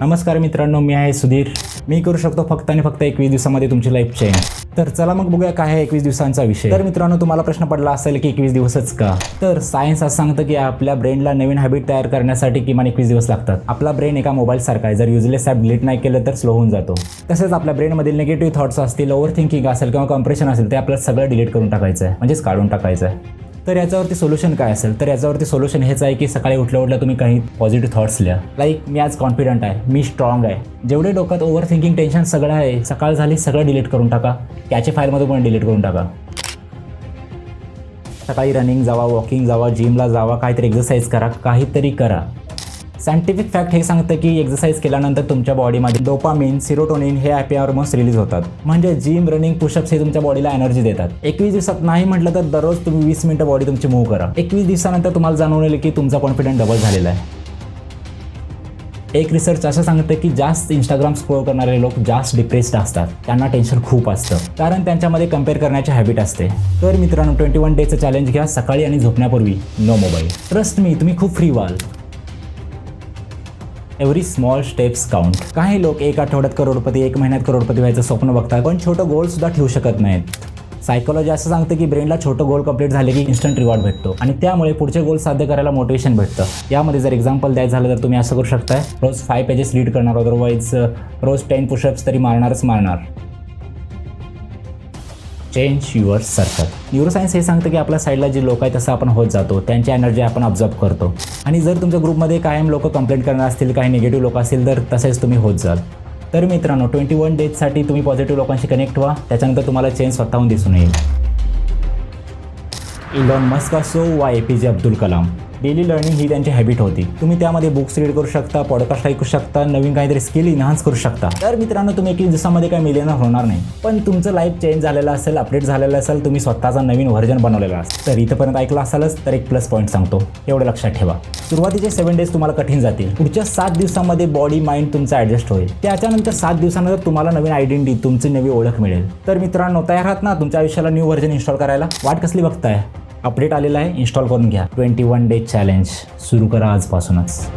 नमस्कार मित्रांनो मी आहे सुधीर. मी करू शकतो फक्त आणि फक्त एकवीस दिवसामध्ये तुमची लाईफ चेंज तर चला मग बघूया काय आहे एकवीस दिवसांचा विषय. तर मित्रांनो तुम्हाला प्रश्न पडला असेल की एकवीस दिवसच का? तर सायन्स असं सांगतं की आपल्या ब्रेनला नवीन हॅबिट तयार करण्यासाठी किमान एकवीस दिवस लागतात. आपला ब्रेन एका मोबाईल सारखा आहे. जर युजलेस ॲप डिलीट नाही केलं तर स्लो होऊन जातो. तसेच आपल्या ब्रेनमधील निगेटिव्ह थॉट्स असतील ओव्हर थिंकिंग असेल किंवा कम्प्रेशन असेल ते आपल्याला सगळं डिलीट करून टाकायचं आहे म्हणजेच काढून टाकायचं आहे तर याच्यावरती सोल्युशन काय असेल? तर याच्यावरती सोल्युशन हेच आहे की सकाळी उठल्या उठल्या तुम्ही काही पॉझिटिव्ह थॉट्स लिहा. लाईक मी आज कॉन्फिडंट आहे. मी स्ट्रॉंग आहे. जेवढे डोक्यात ओव्हर थिंकिंग टेन्शन सगळं आहे सकाळ झाली सगळं डिलीट करून टाका. त्याचे फाईलमध्ये पण डिलीट करून टाका. सकाळी रनिंग जावा वॉकिंग जावा जिमला जावा काहीतरी एक्सरसाइज करा काहीतरी करा. सायंटिफिक फॅक्ट हे सांगतं की एक्सरसाइज केल्यानंतर तुमच्या बॉडीमध्ये डोपामिन सिरोटोनिन हे हॅपी हॉर्मोन्स रिलीज होतात. म्हणजे जिम रनिंग पुशअप्स हे तुमच्या बॉडीला एनर्जी देतात. एकवीस दिवसात नाही म्हटलं तर दररोज तुम्ही वीस मिनिटं बॉडी तुमची मूव्ह करा. एकवीस दिवसानंतर तुम्हाला जाणवलेलं की तुमचा कॉन्फिडन्स डबल झालेला आहे. एक रिसर्च असं सांगतं की जास्त इंस्टाग्राम स्क्रोल करणारे लोक जास्त डिप्रेस्ड असतात. त्यांना टेन्शन खूप असतं. कारण त्यांच्यामध्ये कंपेअर करण्याची हॅबिट असते. तर मित्रांनो ट्वेंटी वन डेचं चॅलेंज घ्या. सकाळी आणि झोपण्यापूर्वी. नो मोबाईल ट्रस्ट मी तुम्ही खूप फ्री व्हाल. एव्हरी स्मॉल स्टेप्स काउंट काही लोक एक आठवड्यात करोडपती एक महिन्यात करोडपती व्हायचं स्वप्न बघतात पण छोटं गोल सुद्धा ठेवू शकत नाहीत. सायकोलॉजी असं सांगतं की ब्रेनला छोटं गोल कंप्लीट झाले की इन्स्टंट रिवॉर्ड भेटतो. आणि त्यामुळे पुढचे गोल साध्य करायला मोटिवेशन भेटतं. यामध्ये जर एक्झाम्पल द्यायचं झालं तर तुम्ही असं करू शकताय. रोज फाय पेजेस रीड करणार अदरवाईज रोज टेन पुशअप्स तरी मारणारच मारणार. चेंज युअर सर्कल न्यूरोसायन्स हे सांगतं की आपल्या साईडला जे लोक आहेत तसं आपण होत जातो. त्यांची एनर्जी आपण ऑब्झर्व करतो. आणि जर तुमच्या ग्रुपमध्ये कायम लोक कंप्लेंट करणार असतील काही निगेटिव्ह लोक असतील तर तसेच तुम्ही होत जाल. तर मित्रांनो ट्वेंटी वन डेजसाठी तुम्ही पॉझिटिव्ह लोकांशी कनेक्ट व्हा. त्याच्यानंतर तुम्हाला चेंज स्वतःहून दिसून येईल. इलॉन मस्क असो वा A P J Abdul Kalam daily learning ही त्यांची हॅबिट होती. तुम्ही त्यामध्ये बुक्स रीड करू शकता पॉडकास्ट ऐकू शकता नवीन काहीतरी स्किल इन्हान्स करू शकता. तर मित्रांनो तुम्ही एक दिवसामध्ये काही मिलियनर होणार नाही. पण तुमचं लाईफ चेंज झालेलं असेल अपडेट झालेलं असेल तुम्ही स्वतःचा नवीन व्हर्जन बनवलेला असेल. तर इथंपर्यंत ऐकलं असालच तर एक प्लस पॉईंट सांगतो. एवढं लक्षात ठेवा. सुरुवातीचे सेव्हन डेज तुम्हाला कठीण जातील. पुढच्या सात दिवसामध्ये बॉडी माइंड तुमचा ॲडजस्ट होईल. त्याच्यानंतर सात दिवसानंतर तुम्हाला नवीन आयडेंटिटी तुमची नवी ओळख मिळेल. तर मित्रांनो तयार आहात ना तुमच्या आयुष्याला न्यू व्हर्जन इन्स्टॉल करायला? वाट कसली बघताय? अपडेट आलेला आहे. इन्स्टॉल करून घ्या. ट्वेंटी वन डे चॅलेंज सुरू करा आजपासूनच.